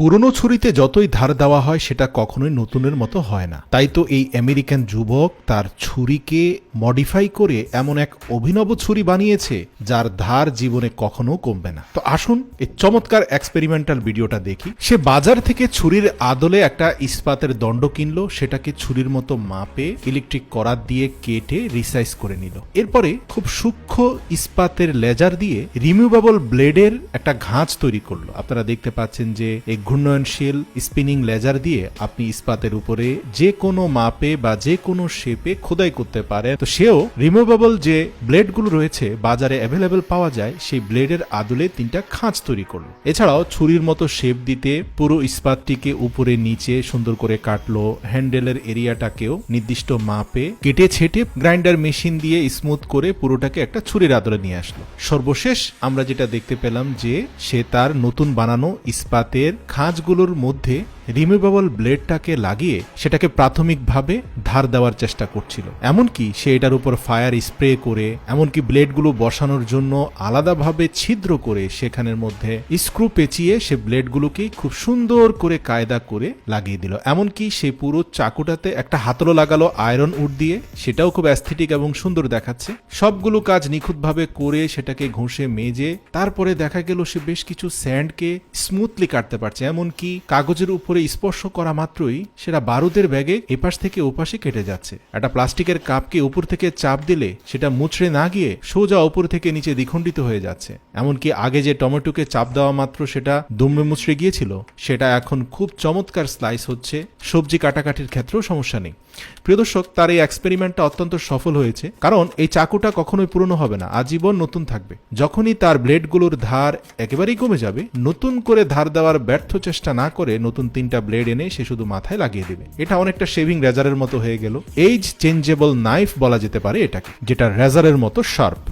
পুরনো ছুরিতে যতই ধার দেওয়া হয়, সেটা কখনোই নতুনের মতো হয় না। তাই তো এই আমেরিকান যুবক তার ছুরিকে মডিফাই করে এমন এক অভিনব ছুরি বানিয়েছে, যার ধার জীবনে কখনো কমবে না। তো আসুন এই চমৎকার এক্সপেরিমেন্টাল ভিডিওটা দেখি। সে বাজার থেকে ছুরির আদলে একটা ইস্পাতের দণ্ড কিনলো, সেটাকে ছুরির মতো মাপে ইলেকট্রিক করাত দিয়ে কেটে রিসাইজ করে নিল। এরপরে খুব সূক্ষ্ম ইস্পাতের লেজার দিয়ে রিমুভেবল ব্লেডের একটা ঘাঁচ তৈরি করল। আপনারা দেখতে পাচ্ছেন যে এই ঘূর্ণয়নশীল স্পিনিং লেজার দিয়ে আপনি ইস্পাতের উপরে যে কোনো মাপে বা যে কোনো শেপে খোদাই করতে পারে তো সেও রিমুভেবল যে ব্লেডগুলো রয়েছে, বাজারে অ্যাভেলেবেল পাওয়া যায়, সেই ব্লেডের আদলে তিনটা খাঁজ তৈরি করল এছাড়াও ছুরির মতো শেপ দিতে পুরো ইস্পাতটিকে উপরে নিচে সুন্দর করে কাটলো হ্যান্ডেলের এরিয়াটাকেও নির্দিষ্ট মাপে কেটে ছেটে গ্রাইন্ডার মেশিন দিয়ে স্মুথ করে পুরোটাকে একটা ছুরির আদলে নিয়ে আসলো। সর্বশেষ আমরা যেটা দেখতে পেলাম যে সে তার নতুন বানানো ইস্পাতের খাঁজগুলোর মধ্যে রিমুভেবল ব্লেডটাকে লাগিয়ে সেটাকে প্রাথমিকভাবে ধার দেওয়ার চেষ্টা করছিল। এমনকি সে এটার উপর ফায়ার স্প্রে করে, এমনকি ব্লেডগুলো বসানোর জন্য আলাদাভাবে ছিদ্র করে সেখানের মধ্যে স্ক্রু পেঁচিয়ে সে ব্লেডগুলোকে খুব সুন্দর করে কায়দা করে লাগিয়ে দিল। এমনকি সে পুরো চাকুটাতে একটা হাতলো লাগালো আয়রন উড দিয়ে। সেটাও খুব অ্যাস্থেটিক এবং সুন্দর দেখাচ্ছে। সবগুলো কাজ নিখুঁতভাবে করে সেটাকে ঘষে মেজে তারপরে দেখা গেল সে বেশ কিছু স্যান্ডকে স্মুথলি কাটতে পারছে। এমনকি কাগজের উপরে স্পর্শ করা মাত্রই সেটা বারুদের ব্যাগে এপাশ থেকে ওপাশে কেটে যাচ্ছে। একটা প্লাস্টিকের কাপকে উপর থেকে চাপ দিলে সেটা মুচড়ে না গিয়ে সোজা উপর থেকে নিচে দ্বিখণ্ডিত হয়ে যাচ্ছে। এমনকি আগে যে টমেটোকে চাপ দেওয়া মাত্র সেটা দুমড়ে মুচড়ে গিয়েছিল, সেটা এখন খুব চমৎকার স্লাইস হচ্ছে। সবজি কাটাকাটির ক্ষেত্রেও সমস্যা নেই। প্রিয় দর্শক, তার এই এক্সপেরিমেন্টটা অত্যন্ত সফল হয়েছে। কারণ এই চাকুটা কখনোই পুরনো হবে না, আজীবন নতুন থাকবে। যখনই তার ব্লেডগুলোর ধার একেবারেই কমে যাবে, নতুন করে ধার দেওয়ার ব্যর্থ চেষ্টা না করে নতুন তিনটা ব্লেড এনে সে শুধু মাথায় লাগিয়ে দেবে। এটা অনেকটা শেভিং রেজারের মতো হয়ে গেল। এইজ চেঞ্জেবল নাইফ বলা যেতে পারে এটাকে, যেটা রেজারের মতো শার্প